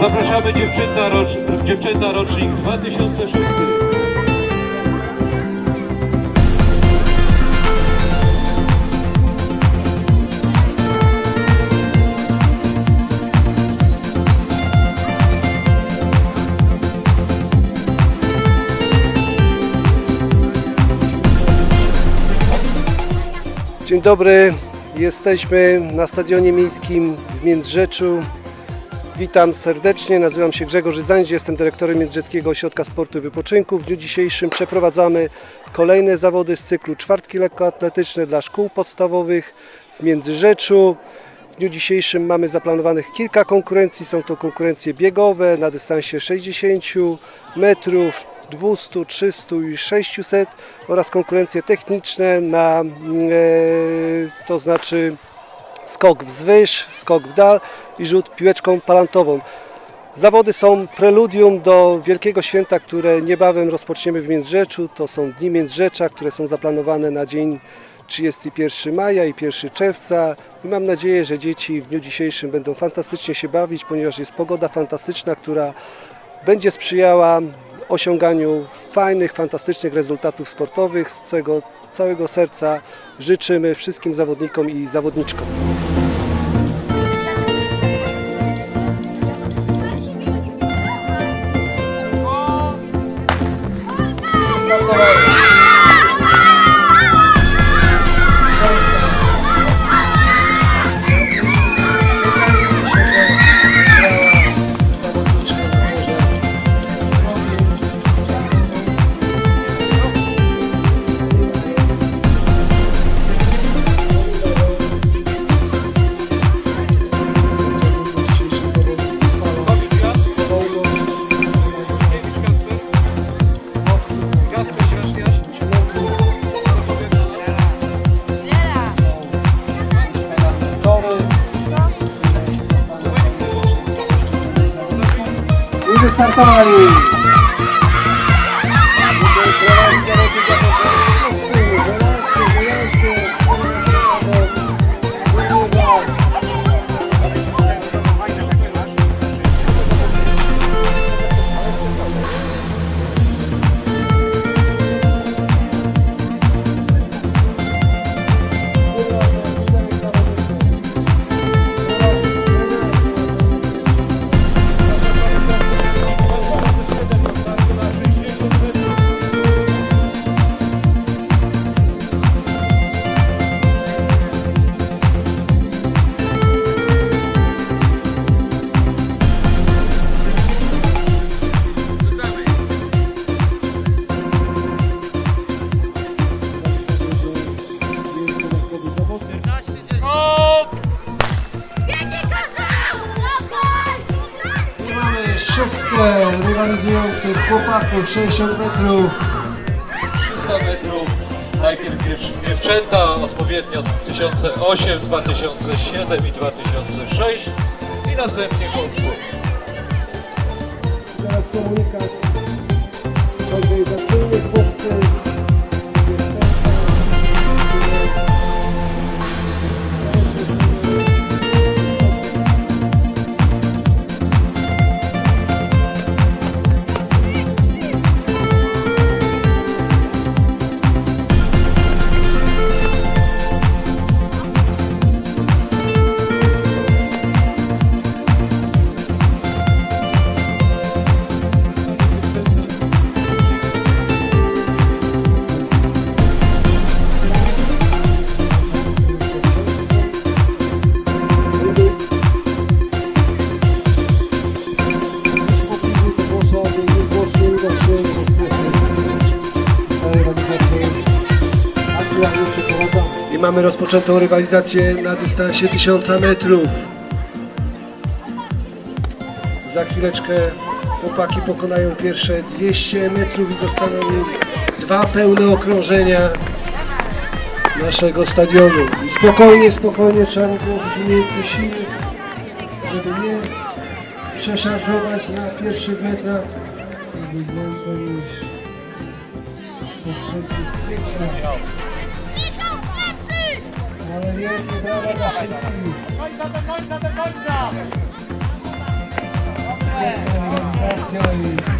Zapraszamy dziewczęta, rocz, dziewczęta rocznik 2006. Dzień dobry, jesteśmy na Stadionie Miejskim w Międrzeczu. Witam serdecznie, nazywam się Grzegorz Rydzańdź, jestem dyrektorem Międrzeckiego Ośrodka Sportu i Wypoczynku. W dniu dzisiejszym przeprowadzamy kolejne zawody z cyklu czwartki lekkoatletyczne dla szkół podstawowych w Międzyrzeczu. W dniu dzisiejszym mamy zaplanowanych kilka konkurencji. Są to konkurencje biegowe na dystansie 60 metrów, 200, 300 i 600 oraz konkurencje techniczne na mm, e, to znaczy skok wzwyż, skok w dal i rzut piłeczką palantową. Zawody są preludium do wielkiego święta, które niebawem rozpoczniemy w Międzyrzeczu. To są Dni Międzyrzecza, które są zaplanowane na dzień 31 maja i 1 czerwca. I mam nadzieję, że dzieci w dniu dzisiejszym będą fantastycznie się bawić, ponieważ jest pogoda fantastyczna, która będzie sprzyjała osiąganiu fajnych, fantastycznych rezultatów sportowych. Z całego, całego serca życzymy wszystkim zawodnikom i zawodniczkom. I szóstkę rywalizujących chłopaków 60 metrów. 300 metrów. Najpierw dziew- dziewczęta, odpowiednio 2008, 2007 i 2006 i następnie chłopcy. Teraz komunikat organizacyjny I mamy rozpoczętą rywalizację na dystansie 1000 metrów. Za chwileczkę chłopaki pokonają pierwsze 200 metrów i zostaną im dwa pełne okrążenia naszego stadionu. I spokojnie, spokojnie trzeba włożyć umiejętnie siły, żeby nie przeszarżować na pierwszych metrach. Poprzednich cyklach. Ale wielkie brawa dla wszystkich. piękną organizacją i